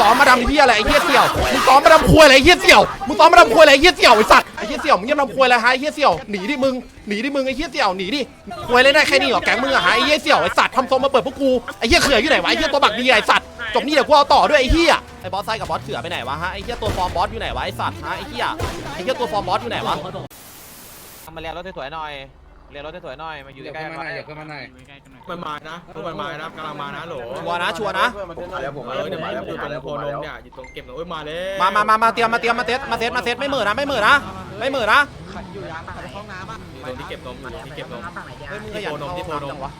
ซ้อมมาดำเฮียอะไรไอ้เฮียเสี่ยวมึงซ้อมมาดำควยอะไรไอ้เฮียเสี่ยวมึงซ้อมมาดำควยอะไรไอ้เฮียเสี่ยวไอ้สัตว์ไอ้เฮียเสี่ยวมึงยังดำควยอะไรฮะไอ้เฮียเสี่ยวหนีดิมึงหนีดิมึงไอ้เฮียเสี่ยวหนีดิควยเล่นได้แค่นี้เหรอแก๊งมึงอะฮะไอ้เฮียเสี่ยวไอ้สัตว์ทำทรงมาเปิดพวกกูไอ้เฮียเขื่ออยู่ไหนวะไอ้เฮียตัวบักดีไอ้สัตว์จบนี่เดี๋ยวกูเอาต่อด้วยไอ้เฮียไอ้บอสไซกับบอสเขื่อไปไหนวะฮะไอ้เฮียตัวฟอร์มบอสอยู่ไหนวะไอ้สัตว์ฮะไอ้เฮียไอ้เฮียตัวฟอร์มบอสอยู่ไหนวะมาเรียนรถสวยๆหน่อย เรียนรถสวยๆหน่อย มาอยู่ใกล้ๆกันไว้มันมานะพวกมันมานะกำลังมานะโหลชัวร์นะชัวร์นะแล้วผมเออเดี๋ยวมาแล้วอยู่ตรงโพนมเนี่ยอยู่ตรงเก็บเงินโอ้ยมาเลย มามามามาเตรียมมาเตรียมมาเซตมาเซตมาเซตไม่เหมือนะไม่เหมือนะไม่เหมือนะอยู่ตรงที่เก็บนมอยู่ที่เก็บนมเฮ้ยมึงขยันเข้าห้องน้ำจังวะ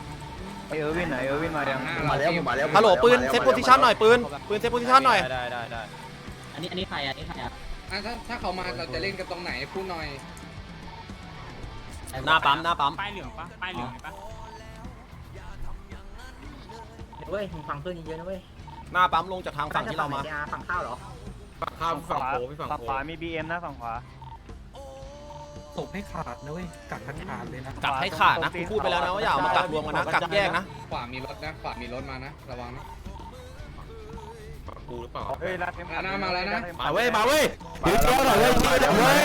ไอเออร์วินไหนเออร์วินมายังมาแล้วผมมาแล้วฮัลโหลปืนเซตโพซิชันหน่อยปืนปืนเซตโพซิชันหน่อยได้ได้ได้อันนี้อันนี้ใครอะอันนี้ใครอะอะถ้าถ้าเขามาเราจะเล่นกันตรงไหนพูดหน่อย หน้าปั๊มหน้าปั๊มป้ายเหลืองปะป้ายเหลืองเห็นปะเว้ยมึงฟังเพื่อนเยอะๆนะเว้ยหน้าปั๊มลงจากทางฝั่งที่เรามาฝั่งข้าวเหรอฝั่งข้ามฝั่งโผพี่ฝั่งฝั่งโผขวามีบีเอ็มนะฝั่งขวาตบให้ขาดนะเว้ยกัดขาดเลยนะกัดให้ขาดนะกูพูดไปแล้วนะว่าอย่าเอามากัดรวมกันนะกัดแยกนะขวามีรถนะขวามีรถมานะระวังนะฝั่ง กูหรือเปล่าเฮ้ยรัดเข็มขัดมาแล้วนะมาเว้ยมาเว้ย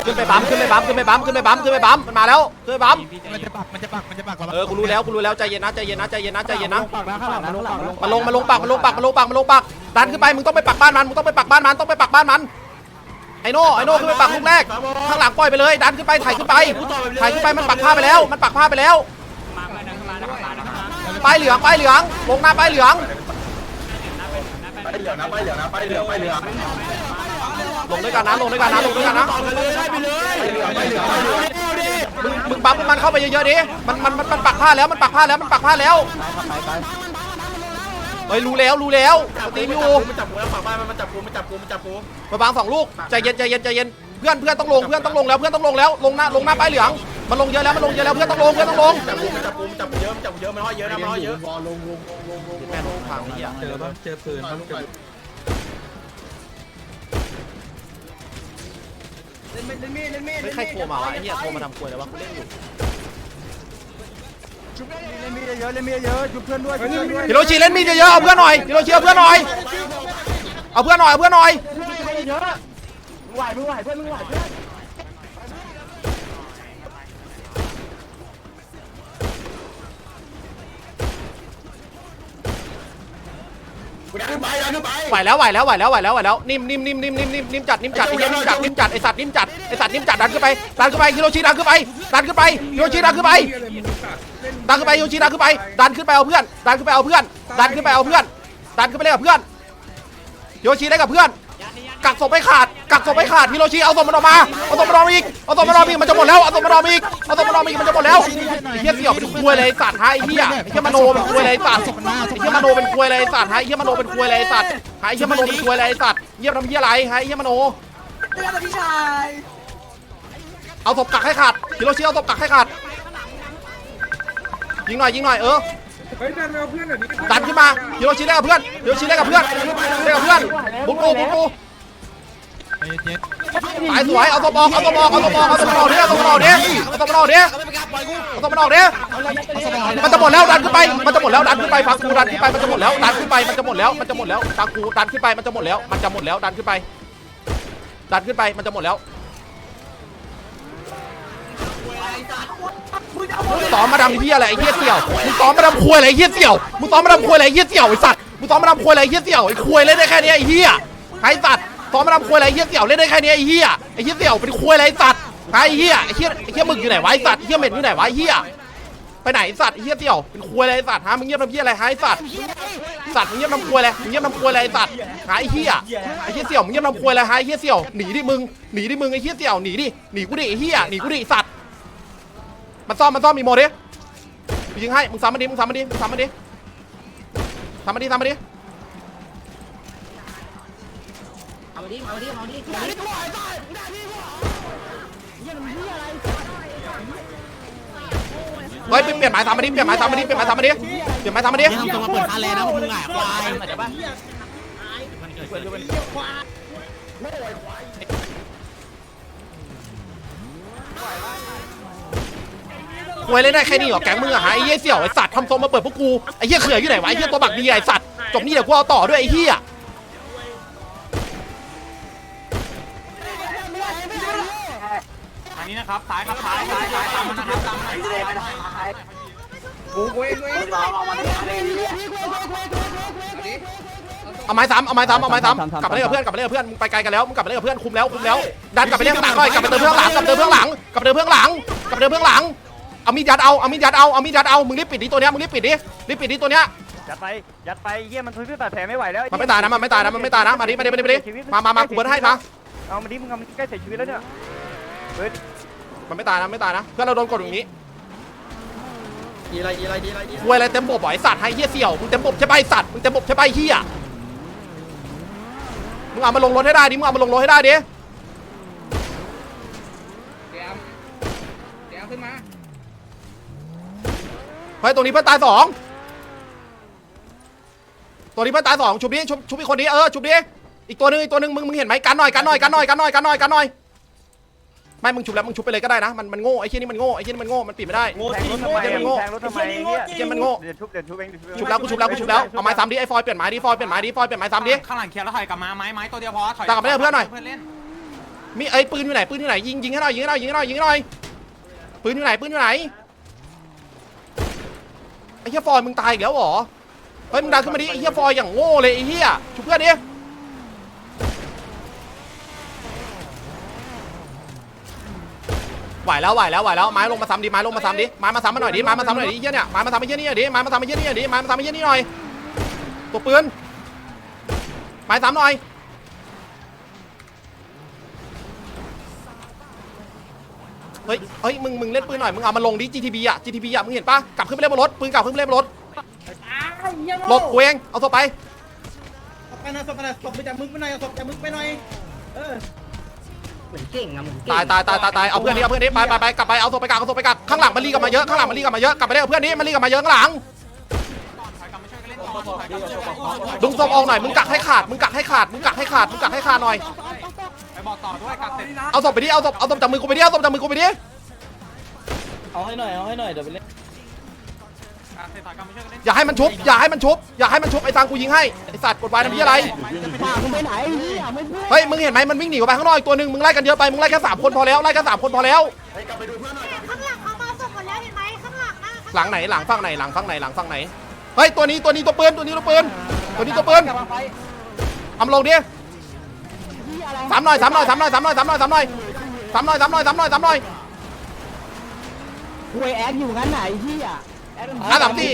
ขึ้นไปปั๊มขึ้นไปปั๊มขึ้นไปปั๊มขึ้นไปปั๊มขึ้นไปปั๊มมันมาแล้วขึ้นไปปั๊มมันจะปักมันจะปักมันจะปักก่อนเออกูรู้แล้วกูรู้แล้วใจเย็นนะใจเย็นนะใจเย็นนะใจเย็นนะปักนะข้างหลังมันลงปักมาลงมาลงปักมาลงปักมาลงปักมาลงปักดันขึ้นไปมึงต้องไปปักบ้านมันมึงต้องไปปักบ้านมันต้องไปปักบ้านมันไอโน่ไอโน่ขึ้นไปปักลูกแรกข้างหลังปล่อยไปเลย ดันขึ้นไปถ่ายขึ้นไปถ่ายขึ้นไปมันปักผ้าไปแล้ว มันปักผ้าไปแล้วมาเพื่อนนะมามามามาป้ายเหลืองป้ายเหลืองลงหน้าป้ายเหลืองไป เหลืองนะไปเหลืองนะไปเหลืองไปเหลืองลงด้วยกันนะลงด้วยกันนะลงด้วยกันนะไปเลยไปเหลืองไปเหลืองไปเหลืองมึงมึงปั๊มมันเข้าไปเยอะๆดิมันมันมันมันปักผ้าแล้วมันปักผ้าแล้วมันปักผ้าแล้วเฮ้ยรู้แล้วรู้แล้วตีมอยู่มันจับกูแล้วฝั่งบ้านมันจับกูมันจับกูมันจับกูมาบางสองลูกใจเย็นใจเย็นใจเย็นเพื่อนเพื่อนต้องลงเพื่อนต้องลงแล้วเพื่อนต้องลงแล้วลงหน้าลงหน้าป้ายเหลือง มันลงเยอะแล้วมันลงเยอะแล้วเพื่อนต้องลงเพื่อนต้องลงจับกูมันจับกูมันจับกูเยอะมันจับกูเยอะมันห้อยเยอะนะมันห้อยเยอะแม่ลงทางนี้อะเจอป่ะเจอปืนต้องเจอไม่ใครโทรมาวะไอ้เหี้ยโทรมาทำควยแล้ววะกูเล่นอยู่เล่นมีดเยอะเล่นมีดเยอะจุดเพื่อนด้วยจุดเพื่อนด้วยฮิโรชิเล่นมีดเยอะเอาเพื่อนหน่อยฮิโรชิเอาเพื่อนหน่อยเอาเพื่อนหน่อยเอาเพื่อนหน่อยกู ดันขึ้นไปดันขึ้นไปไหวแล้วไหวแล้วไหวแล้วไหวแล้วไหวแล้วนิ่มนิ่มนิ่มนิ่มนิ่มนิ่มนิ่มจัดนิ่มจัดไอ้เหี้ยนิ่มจัดนิ่มจัดไอ้สัตว์นิ่มจัดไอ้สัตว์นิ่มจัดดันขึ้นไปดันขึ้นไปฮิโรชิดันขึ้นไปดันขึ้นไปฮิโรชิดันขึ้นไปดันขึ้นไปฮิโรชิดันขึ้นไป ดันขึ้นไปเอาเพื่อน ดันขึ้นไปเอาเพื่อน ดันขึ้นไปเอาเพื่อน ดันขึ้นไปเล่นกับเพื่อนฮิโรชิได้กับเพื่อนกักศพไปขาด กักศพไปขาดฮิโรชิเอาศพมันออกมาเอาศพมันออกมาอีกเอาศพมันออกมาอีกมันจะหมดแล้วเอาศพมันออกมาอีกเอาศพมันออกมาอีกมันจะหมดแล้วไอ้เหี้ยเสี่ยวเป็นควยเลยสัตว์ฮะไอ้เหี้ยไอ้เหี้ยมโนเป็นควยเลยสัตว์ไอ้เหี้ยมโนเป็นควยเลยสัตว์ฮะไอ้เหี้ยมโนเป็นควยเลยสัตว์ฮะไอ้เหี้ยมโนเป็นควยเลยสัตว์เหี้ยทำเหี้ยอะไรฮะไอ้เหี้ยมโนเตือนพี่ชายเอาศพกักให้ขาดฮิโรชิเอาศพกักให้ขาดยิงหน่อยยิงหน่อยเออดันขึ้นมาฮิโรชิเล่นกับเพื่อนฮิโรชิเล่นกับเพื่อนเล่นกับเพื่อนบุกกูบุกกู สายสวยเอาตัวบอกเอาตัวบอกเอาตัวบอกเอาตัวบอกดิเอาตัวบอกดิเอาตัวบอกดิเอาตัวบอกดิมันจะหมดแล้วดันขึ้นไป มันจะหมดแล้วดันขึ้นไปฟังกูดันขึ้นไปมันจะหมดแล้วดันขึ้นไปมันจะหมดแล้วมันจะหมดแล้วฟังกูดันขึ้นไปมันจะหมดแล้วมันจะหมดแล้วดันขึ้นไปดันขึ้นไปมันจะหมดแล้วซ้อมมาดำที่อะไรไอ้เหี้ยเสี่ยวมึงซ้อมมาดำควยอะไรไอ้เหี้ยเสี่ยวมึงซ้อมมาดำควยอะไรไอ้เหี้ยเสี่ยวไอ้สัตว์มึงซ้อมมาดำควยอะไรไอ้เหี้ยเสี่ยวไอ้ควยเล่นได้แค่นี้ไอ้เหี้ยไอ้สัตว์ ซ้อมมาดำควยอะไรเหี้ยเสี่ยวเล่นได้แค่นี้ไอ้เหี้ยไอ้เหี้ยเสี่ยวเป็นควยอะไรสัตว์ไอ้เหี้ยไอ้เหี้ยไอ้เหี้ยมึกอยู่ไหนวะไอ้สัตว์เหี้ยเหม็ดอยู่ไหนวะไอ้เหี้ยไปไหนไอ้สัตว์เหี้ยเสี่ยวเป็นควยอะไรสัตว์ฮะมึงเงียบทำเหี้ยอะไรฮะไอ้สัตว์สัตว์มึงเงียบทำควยอะไรมึงเงียบทำควยอะไรไอ้สัตว์หาไอ้เหี้ยไอ้เหี้ยเสี่ยวมึงเงียบทำควยอะไรฮะไอ้เหี้ยเสี่ยวหนีดิมึงหนีดิมึงไอ้เหี้ยเสี่ยวหนีดิหนีกูดิไอ้เหี้ยหนีกูดิสัตว์มันซ่อมมันซ่อมมีโมดิยิงให้มึงซ้ำมันดิมึงซ้ำมันดิมึงซ้ำมันดิซ้ำมันดิซ้ำมันดิ เอาดิเอาดิเอาดิเอาดิเฮ้ยเปลี่ยนหมายซ้ำมันดิเปลี่ยนหมายซ้ำมันดิเปลี่ยนหมายซ้ำมันดิเปลี่ยนหมายซ้ำมันดิทำตัวมาเปิดคาเลนะมึงอะควายควยเล่นได้แค่นี้เหรอแก๊งมึงอะฮะไอ้เหี้ยเสี่ยวไอ้สัตว์ทำทรงมาเปิดพวกกูไอ้เหี้ยเขื่ออยู่ไหนวะไอ้เหี้ยตัวบักดีไอ้สัตว์จบนี่เดี๋ยวกูเอาต่อด้วยไอ้เหี้ยันนี้นะครับซ้ายครับซ้ายซ้ายซ้ายตามมันนะครับตามมันนะครับกูกูเองกูเองดิเอาไม้ซ้ำเอาไม้ซ้ำเอาไม้ซ้ำกลับมาเล่นกับเพื่อนกลับมาเล่นกับเพื่อนมึงไปไกลกันแล้วมึงกลับมาเล่นกับเพื่อนคุมแล้วคุมแล้วดันกลับไปเล่นข้างหลังหน่อยกลับไปเติมเพื่อนหลังกลับไปเติมเพื่อนหลังกลับไปเติมเพื่อนหลังกลับไปเติมเพื่อนหลังเอามีดยัดเอาเอามีดยัดเอาเอามีดยัดเอามึงรีบปิดดิตัวเนี้ยมึงรีบปิดดิรีบปิดดิตัวเนี้ยยัดไปยัดไปเยี่ยมันทุบตัดแผลไม่ไหวแล้วมันไม่ตายนะมันไม่ตายนะมันไม่ตายนะมาดิมาดิมาดิมาดิมามามากูเบิร์ดให้มาเอามาดิมึงเอามันใกล้เสียชีวิตแล้วเนี่ยเฮ้ย มันไม่ตายนะไม่ตายนะเพื่อนเราโดนกดอย่างนี้ดีอะไรดีอะไรดีอะไรดีควยอะไรเต็มบบบ่อยสัตว์ให้เฮียเสี่ยวมึงเต็มบบใช่ป่ะไอ้สัตว์มึงเต็มบบใช่ป่ะไอ้เฮียมึงเอามาลงรถให้ได้ดิมึงเอามาลงรถให้ได้ดิเตรียมเตรียมขึ้นมาเฮ้ยตรงนี้เพื่อนตายสองตัวนี้เพื่อนตายสองชุบดิชุบชุบอีกคนนี้เออชุบดิอีกตัวหนึงอีกตัวหนึงมึงมึงเห็นไหมกันหน่อยกันหน่อยกันหน่อยกันหน่อยกันหน่อยกันหน่อย ไม่มึงชุบแล้วมึงชุบไปเลยก็ได้นะมันมันโง่ไอ้เชี่ยนี่มันโง่ไอ้เชี่ยนี่มันโง่มันปิดไม่ได้แทงรถทำไมแทงรถทำไมเนี่ยไอ้เชี่ยมันโง่เดี๋ยวชุบเดี๋ยวชุบเองเดี๋ยวชุบเองชุบแล้วกูชุบแล้วกูชุบแล้วเอาไม้ซ้ำดิไอ้ฟอยเปลี่ยนไม้ดิฟอยเปลี่ยนไม้ดิฟอยเปลี่ยนไม้ซ้ำดิข้างหลังเคลียร์แล้วถอยกลับมาไม้ไม้ตัวเดียวพอถอยตามกลับไปเล่นกับเพื่อนหน่อยเพื่อนเล่นมีไอ้ปืนอยู่ไหนปืนอยู่ไหนยิงยิงให้หน่อยยิงให้หน่อยยิงให้หน่อยยิงให้หน่อยปืนอยู่ไหนปืนอยู่ไหนไอ้เหี้ยฟอยมึงตายอีกแล้วเหรอเฮ้ยมึงดันขึ้นมาดิไอ้เหี้ยฟอยอย่างโง่เลยไอ้เหี้ยชุบเพื่อนดิ ไหวแล้วไหวแล้วไหวแล้วไม้ลงมาซ้ำดิไม้ลงมาซ้ำดิไม้มาซ้ำมาหน่อยดิไม้มาซ้ำมาหน่อยดิไอ้เหี้ยเนี่ยไม้มาซ้ำไอ้เหี้ยนี่หน่อยดิไม้มาซ้ำไอ้เหี้ยนี่หน่อยดิไม้มาซ้ำไอ้เหี้ยนี่หน่อยตัวปืนไม้ซ้ำหน่อยเฮ้ยเฮ้ยมึงมึงเล่นปืนหน่อยมึงเอามาลงดิ GTB อะ GTB อะมึงเห็นปะกลับขึ้นไปเล่นบนรถปืนกลับขึ้นไปเล่นบนรถหลบกูเองเอาตัวไปไปนะศพไปนะศพไปจากมึงไปหน่อยศพจากมึงไปหน่อยเออเห มือนเก่งอะเหมือนเก่งตายตายตายตายตายเอาเพื่อนดิเอาเพื่อนดิไปไปไปกลับไปเอาตัวไปกลับเอาตัวไปกลับข้างหลังมันรีกลับมาเยอะข้างหลังมันรีกลับมาเยอะกลับไปเล่นกับเพื่อนดิมันรีกลับมาเยอะข้างหลังถอยกลับมาช่วยกันเล่นก่อยมาช่วยกัดึงศพออกหน่อยมึงกักให้ขาดมึงกักให้ขาดมึงกักให้ขาดมึงกักให้ขาดหน่อยไปบอกต่อด้วยกักเสร็จเอาศพไปดิเอาศพเอาศพจากมือกูไปดิเอาศพจากมือกูไปดิเอาให้หน่อยเอาให้หน่อยเดี๋ยวไปเล่น อยกลับมาช่วยกันเล่นอย่าให้มันชุบ อย่าให้มันชุบ อย่าให้มันชุบ ไอ้ตังกูยิงให้ ไอ้สัตว์กดไว้ทำยี่อะไรมึงไปไหนเนี่ยไม่พูดเฮ้ย มึงเห็นไหมมันวิ่งหนีออกไปข้างนอกอีกตัวหนึ่งมึงไล่กันเยอะไป มึงไล่แค่สามคนพอแล้ว ไล่แค่สามคนพอแล้ว ข้างหลังเอามาส่งหมดแล้วเห็นไหมข้างหลังนะหลังไหน หลังฝั่งไหน หลังฝั่งไหน หลังฝั่งไหน เฮ้ย ตัวนี้ ตัวนี้ตัวปืน ตัวนี้ตัวปืน ตัวนี้ตัวปืนเอามาลงดิสามหน่อยสามหน่อยสามหน่อยสามหน่อยสามหน่อยสามหน่อยสามหน่อยสามหน่อยสามหน่อยสามหน่อย คุยแอดอยู่งั้นไหนที่อะแอด อะสามสี่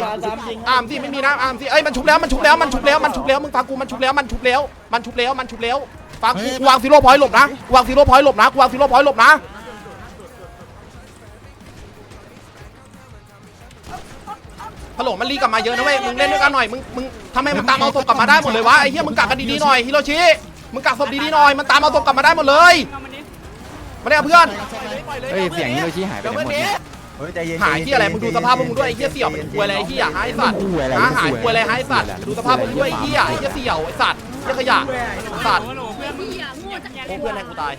อ่ามสี่ไม่มีนะอ่ามสี่เอ้ยมันชุบแล้วมันชุบแล้วมันชุบแล้วมันชุบแล้วมึงฟังกูมันชุบแล้วมันชุบแล้วมันชุบแล้วมันชุบแล้วฟังกูกูวางซีโร่พอยต์หลบนะกูวางซีโร่พอยต์หลบนะกูวางซีโร่พอยต์หลบนะฮัลโหลมันรีกลับมาเยอะนะเว้ยมึงเล่นด้วยกันหน่อยมึงมึงทำไมมันตามเอาศพกลับมาได้หมดเลยวะไอ้เหี้ยมึงกักกันดีๆหน่อยฮิโรชิมึงกักศพดีๆหน่อยมันตามเอาศพกลับมาได้หมดเลยมาเนี่ยเพื่อนเฮ้ยเสียงนี้เรชี้หายไปไหนหมดเนี่ย หายที่อะไรมึงดูสภาพพวกมึงด้วยไอ้เหี้ยเสี่ยวเป็นควยอะไรไอ้เหี้ยหายสัตว์หาหายควยอะไรหายสัตว์ดูสภาพพวกมึงด้วยไอ้เหี้ยไอ้เหี้ยเสี่ยวไอ้สัตว์เหี้ยขยะสัตว์โอ้โหเพื่อนมึงโอ้เพื่อนให้กูตาย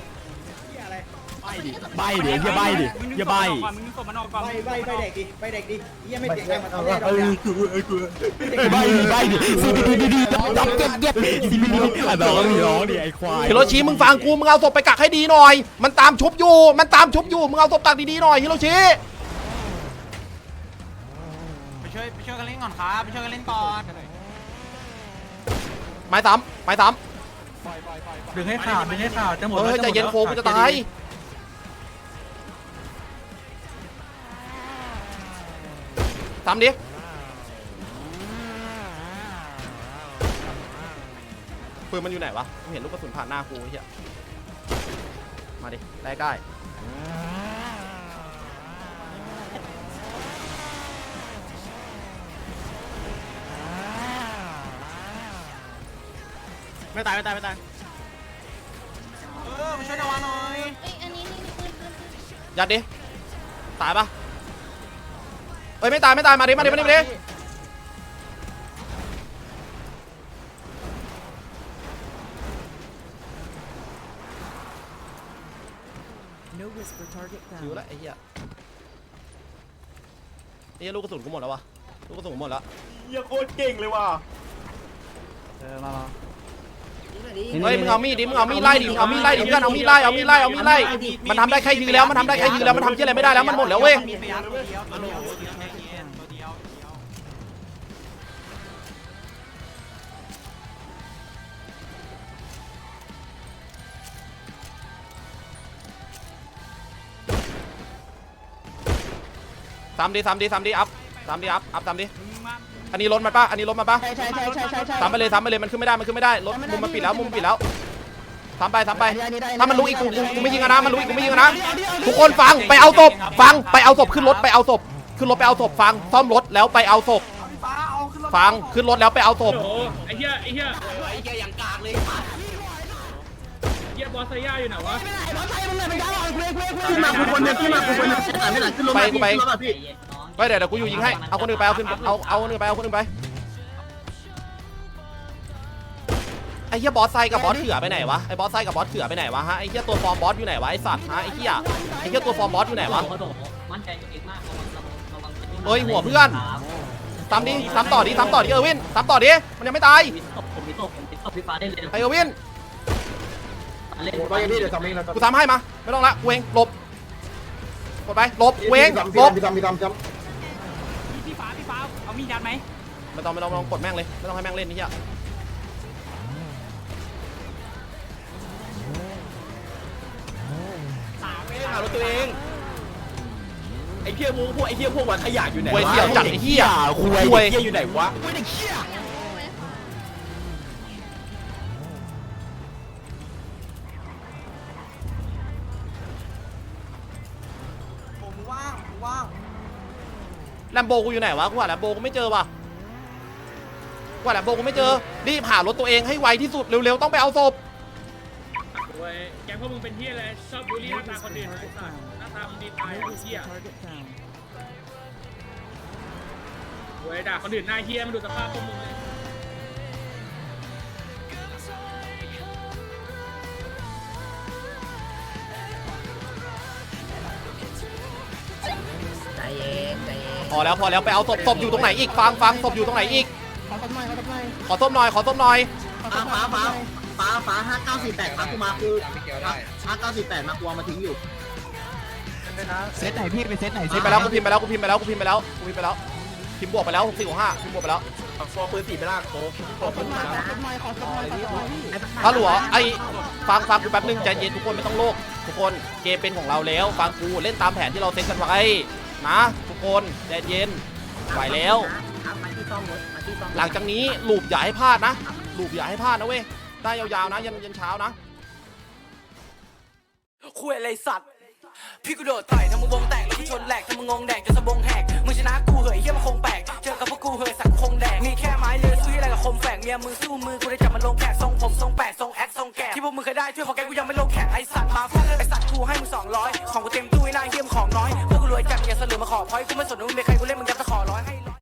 ใบดิอย่าใบดิอย่าใบมึงส่งมันออกก่อนไปไปไปเด็กดิไปเด็กดิเยี่ยไม่เก่งกันมาเอาเออคือเออคือใบดิใบดิซีบีดีดีดับเก็ตเก็ตซีบีดีอะแบบว่าร้องดิไอ้ควายฮิโรชิมึงฟังกูมึงเอาศพไปกักให้ดีหน่อย มันตามชุบอยู่มันตามชุบอยู่มึงเอาศพกักดีๆหน่อยฮิโรชิไป ช่วยไปช่วยกันเล่นก่อนครับไปช่วยกันเล่นก่อนไม้ซ้ำไม้ซ้ดึงให้ขาดดึงให้ขาดจะหมำดเฮ้ยใจเย็นโฟกูจะตาย ซ้ำดิ ปืนมันอยู่ไหนวะไม่เห็นลูกกระสุนผ่านหน้ากูไอ้เหี้ยมาดิ ได้ใก ไม่ตายไม่ตายไม่ตายเออมาช่วยนาวาหน่อยอันนี้นี่ปืนปืนยัดดิ ตายปะเอ้ยไม่ตายไม่ตายมาดิมาดิมาดิมาดิคิวแล้วไอ้เหี้ยไอ้เหี้ยลูกกระสุนกูหมดแล้ววะลูกกระสุนกูหมดแล้วเออมามา เฮ้ยมึงเอามีดดิมึงเอามีดไล่ดิมึงเอามีดไล่ดิเพื่อนเอามีดไล่เอามีดไล่เอามีดไล่มันทำได้แค่ยืนแล้วมันทำได้แค่ยืนแล้วมันทำเชี่ยอะไรไม่ได้แล้วมันหมดแล้วเว้ยมีพยานตัวเดียวตัวเดียวตัวเดียวตัวเดียวตัวเดียวสามดีสามดีสามดีอัพสามดีอัพอัพสามดี อันนี้รถมันป่ะอันนี้รถมันป่ะใช่ใช่ใช่ใช่ใช่ใช่สามไปเลยสามไปเลยมันขึ้นไม่ได้มันขึ้นไม่ได้รถมุมมันปิดแล้วมุมมันปิดแล้วสามไปสามไป ถ้ามันลุกอีกกูกูกูไม่ยิงอะนะมันลุกอีกกูไม่ยิงอะนะทุกคนฟังไปเอาศพฟังไปเอาศพขึ้นรถไปเอาศพขึ้นรถไปเอาศพฟังซ่อมรถแล้วไปเอาศพฟังขึ้นรถแล้วไปเอาศพไอ้เหี้ยไอ้เหี้ยไอ้แกอย่างกากเลยเหี้ยบอสไซย่าอยู่ไหนวะขึ้นมากูคนนึงขึ้นมากูคนนึงเสียหายไม่หลังขึ้นลงไปมากูไปขึ้นลงมาพี่ ไปเดี๋ยวเดี๋ยวกูอยู่ยิงให้ เอาคนอื่นไป เอาขึ้นเอาเอาคนอื่นไป เอาคนอื่นไป ไอ้เหี้ยบอสไซกับบอสเถื่อไปไหนวะ ไอ้บอสไซกับบอสเถื่อไปไหนวะฮะ ไอ้เหี้ยตัวฟอร์มบอสอยู่ไหนวะไอ้สัตว์ฮะ ไอ้เหี้ย ไอ้เหี้ยตัวฟอร์มบอสอยู่ไหนวะ มั่นใจตัวเองมากระวังระวังเฮ้ยหัวเพื่อนซ้ำดิซ้ำต่อดิซ้ำต่อดิเออร์วินซ้ำต่อดิ มันยังไม่ตายมีตบผมมีตบผมมีตบพี่ฟ้าได้เลยไอเออร์วิน เล่นไปพี่เดี๋ยวทำเองนะกูทำให้มา ไม่ต้องละกูเองหลบ กดไป หลบกูเองหลบ พี่ทำพี่ทำพี่ทพี่ ฟ้าพี่ฟ้าเอามีดยัดไหมไม่ต้องไม่ต้องไม่ต้องกดแม่งเลยไม่ต้องให้แม่งเล่นนี่เหี้ยหารถตัวเองไอ้เหี้ยมูพวกไอ้เหี้ยพวกวันขยะอยู่ไหนควยเสี่ยวจัดไอ้เหี้ยคุยควยเหี้ยอยู่ไหนวะคุยเด็กเหี้ย แลมโบกูอยู่ไหนวะกูหาแลมโบกูไม่เจอว่ะกูหาแลมโบกูไม่เจอรีบหารถตัวเองให้ไวที่สุดเร็วๆต้องไปเอาศพโว้ยแกพวกมึงเป็นเฮียอะไรชอบบูลลี่หน้าตาคนอื่นไอ้สัสหน้าตามึงดีตายไอ้เฮียโว้ยด่าคนอื่นหน้าเฮียมาดูสภาพพวกมึงเลย พอแล้วพอแล้วไปเอาศพศพอยู่ตรงไหนอีกฟังฟังศพอยู่ตรงไหนอีก ขอต้นไม้ขอต้นไม้ขอศพหน่อยขอศพหน่อยฟ้าฟ้าฟ้าฟ้าฟ้าห้าเก้าสี่แปดฟ้ากูมากูไม่เกี่ยวได้ห้าเก้าสี่แปดมากูเอามาทิ้งอยู่เซตไหนพี่ไปเซตไหนพิมพ์ไปแล้วกูพิมพ์ไปแล้วกูพิมพ์ไปแล้วกูพิมพ์ไปแล้วกูพิมพ์ไปแล้วพิมพ์บวกไปแล้วหกสี่หกห้าพิมพ์บวกไปแล้วฟอร์ปืนสี่ไปลากโค้ขอต้นไม้ขอต้นไม้ขอต้นไม้ฮัลโหลไอ้ฟังฟังกูแป๊บนึงใจเย็นทุกคนไม่ต้องโลกทุกคนเกมเป็นของเราแล้วฟังกูเล่นตามแผนที่เราเซตกันไว้ นะทุกคนใจเย็นไหวแล้วมาที่ซ่อมรถมาที่ซ่อมหลังจากนี้ลูปอย่าให้พลาดนะลูปอย่าให้พลาดนะเว้ยได้ยาวๆนะยันยันเช้านะ คุยอะไรสัตว์ พี่กูโดดต่อยทำมึงวงแตกแล้วกูชนแหลกทำมึงงงแดกจนสะบงแหกมึงชนะกูเหยเฮียมนคงแปลกเจอกับพวกกูเหยสักคงแดกมีแค่ไม้เลือซื้ออะไรกับคมแฝกเมียมือสู้มือกูได้จับมันลงแขกทรงผมทรงแปะทรงแอคทรงแกะที่พวกมึงเคยได้ช่วยของแกกูยังไม่ลงแขกไอสัตว์มาฟาดไอสัตว์กูให้มึงสองร้อยของกูเต็มตู้ไอ้หน้าเฮียมของน้อยพวกกูรวยจัดอย่าเสลือมาขอพอยกูไม่สนว่ามึงเป็นใครกูเล่นมึงยับตะขอ